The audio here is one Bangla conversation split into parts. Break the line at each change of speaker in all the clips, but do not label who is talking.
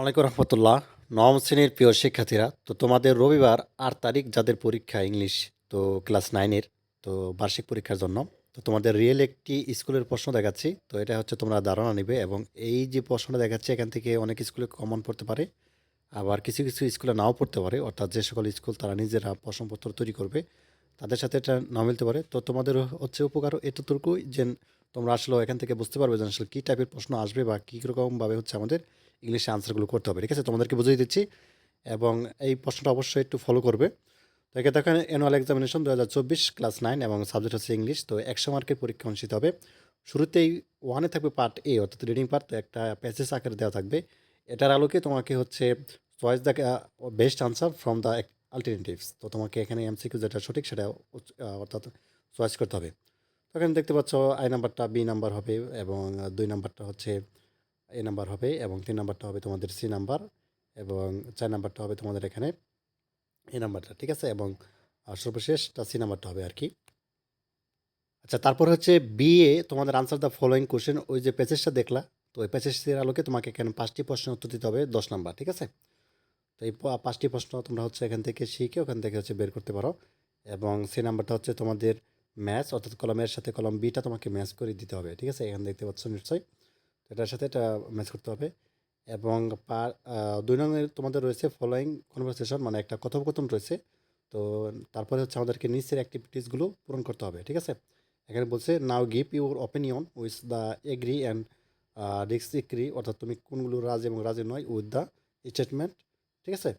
ওয়ালাইকুম রহমতুল্লাহ। নবম শ্রেণির প্রিয় শিক্ষার্থীরা, তো তোমাদের রবিবার আট তারিখ যাদের পরীক্ষা ইংলিশ, তো ক্লাস নাইনের, তো বার্ষিক পরীক্ষার জন্য, তো তোমাদের রিয়েল একটি স্কুলের প্রশ্ন দেখাচ্ছি, তো এটা হচ্ছে তোমরা ধারণা নেবে এবং এই যে প্রশ্নটা দেখাচ্ছি, এখান থেকে অনেক স্কুলে কমন পড়তে পারে, আবার কিছু কিছু স্কুলে নাও পড়তে পারে, অর্থাৎ যে সকল স্কুল তারা নিজেরা প্রশ্নপত্র তৈরি করবে, তাদের সাথে এটা না মিলতে পারে। তো তোমাদের হচ্ছে উপকার এতটুকুই যে তোমরা আসলে এখান থেকে বুঝতে পারবে যে আসলে কী টাইপের প্রশ্ন আসবে বা কী রকমভাবে হচ্ছে আমাদের ইংলিশে আনসারগুলো করতে হবে, ঠিক আছে? তোমাদেরকে বুঝিয়ে দিচ্ছি এবং এই প্রশ্নটা অবশ্যই একটু ফলো করবে। তো একে দেখেন অ্যানুয়াল এক্সামিনেশন দু হাজার চব্বিশ ক্লাস নাইন এবং সাবজেক্ট হচ্ছে ইংলিশ তো একশো মার্কের পরীক্ষা অনুষ্ঠিত হবে। শুরুতেই ওয়ানে থাকবে পার্ট এ অর্থাৎ রিডিং পার্ট তো একটা প্যাসেজ আকারে দেওয়া থাকবে। এটার আলোকে তোমাকে হচ্ছে choice the best answer from the alternatives তো তোমাকে এখানে এমসিকিউ যেটা সঠিক সেটা অর্থাৎ চয়েস করতে হবে। তো এখানে দেখতে পাচ্ছ আই নাম্বারটা বি নাম্বার হবে এবং দুই নাম্বারটা হচ্ছে এ নাম্বার হবে এবং তিন নাম্বারটা হবে তোমাদের সি নাম্বার এবং চার নাম্বারটা হবে তোমাদের এখানে এ নাম্বারটা, ঠিক আছে? এবং সর্বশেষটা সি নাম্বারটা হবে আর কি। আচ্ছা তারপর হচ্ছে বিএ তোমাদের আনসার দ্য ফলোয়িং কোশ্চেন ওই যে প্যাসেজটা দেখলা, তো ওই প্যাসেজের আলোকে তোমাকে এখানে পাঁচটি প্রশ্নের উত্তর দিতে হবে, দশ নাম্বার, ঠিক আছে? তো এই পাঁচটি প্রশ্ন তোমরা হচ্ছে এখান থেকে শিখে ওখান থেকে হচ্ছে বের করতে পারো এবং সি নাম্বারটা হচ্ছে তোমাদের ম্যাচ অর্থাৎ কলমের সাথে কলম বিটা তোমাকে ম্যাচ করে দিতে হবে, ঠিক আছে? এখানে দেখতে পাচ্ছ নিশ্চয়ই। এটার সাথে এটা ম্যাচ করতে হবে। এবং পার দুই নম্বরে তোমাদের রয়েছে ফলোয়িং কনভারসেশন মানে একটা কথোপকথন রয়েছে। তো তারপরে হচ্ছে আমাদেরকে নিচের অ্যাক্টিভিটিসগুলো পূরণ করতে হবে, ঠিক আছে? এখানে বলছে now give your opinion with the agree and disagree অর্থাৎ তুমি কোনগুলো রাজ এবং রাজে নয় উইথ দ্য স্টেটমেন্ট ঠিক আছে?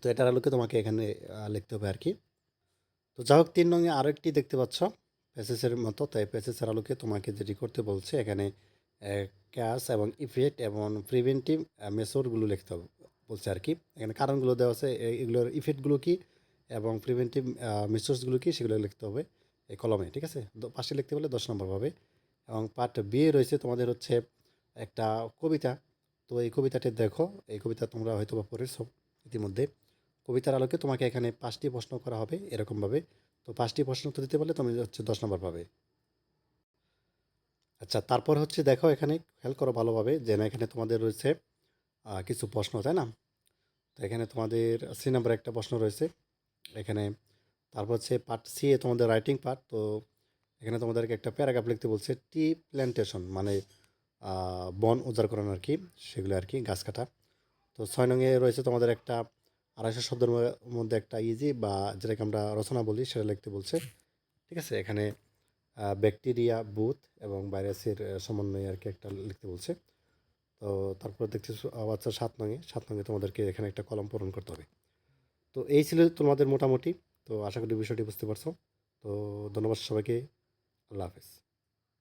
তো এটার আলোকে তোমাকে এখানে লিখতে হবে আর কি তো যাই হোক, তিন রঙে আরও একটি দেখতে পাচ্ছ প্যাসেজের মতো। তাই প্যাসেজের আলোকে তোমাকে যেটি করতে বলছে, এখানে ক্যাশ এবং ইফেক্ট এবং প্রিভেন্টিভ মেসোরগুলো লিখতে হবে, বলছে আর কি। এখানে কারণগুলো দেওয়া আছে এগুলোর ইফেক্টগুলো কি এবং প্রিভেন্টিভ মেসোর্সগুলো কী সেগুলো লিখতে হবে এই কলমে, ঠিক আছে? পাশে লিখতে বলে দশ নম্বর পাবে। এবং পার্ট বি রয়েছে তোমাদের হচ্ছে একটা কবিতা। তো এই কবিতাটি দেখো, এই কবিতা তোমরা হয়তো বা পড়েছো ইতিমধ্যে। কবিতার আলোকে তোমাকে এখানে পাঁচটি প্রশ্ন করা হবে এরকমভাবে। তো পাঁচটি প্রশ্ন উত্তর দিতে পারলে তুমি হচ্ছে দশ নম্বর পাবে। আচ্ছা তারপর হচ্ছে দেখো এখানে খেয়াল করো ভালোভাবে যে না, এখানে তোমাদের রয়েছে কিছু প্রশ্ন, তাই না? তো এখানে তোমাদের সি নাম্বার একটা প্রশ্ন রয়েছে। এখানে তারপর হচ্ছে পার্ট সি এ তোমাদের রাইটিং পার্ট তো এখানে তোমাদেরকে একটা প্যারাগ্রাফ লিখতে বলছে টি প্ল্যান্টেশন মানে বন উজাড় করানো আর কি, সেগুলো আর কি, গাছ কাটা। তো ছয় নঙে রয়েছে তোমাদের একটা আড়াইশো শব্দের মধ্যে একটা ইজি বা যেটাকে আমরা রচনা বলি, সেটা লিখতে বলছে। ঠিক আছে? এখানে ব্যাকটেরিয়া বুথ এবং ভাইরাসের সমন্বয়ে আর কি একটা লিখতে বলছে। তো তারপর দেখছি আচ্ছা সাত নঙে সাত নঙে তোমাদেরকে এখানে একটা কলম পূরণ করতে হবে। তো এই ছিল তোমাদের মোটামুটি। তো আশা করি বিষয়টি বুঝতে পারছ। তো ধন্যবাদ সবাইকে। আল্লাহ হাফেজ।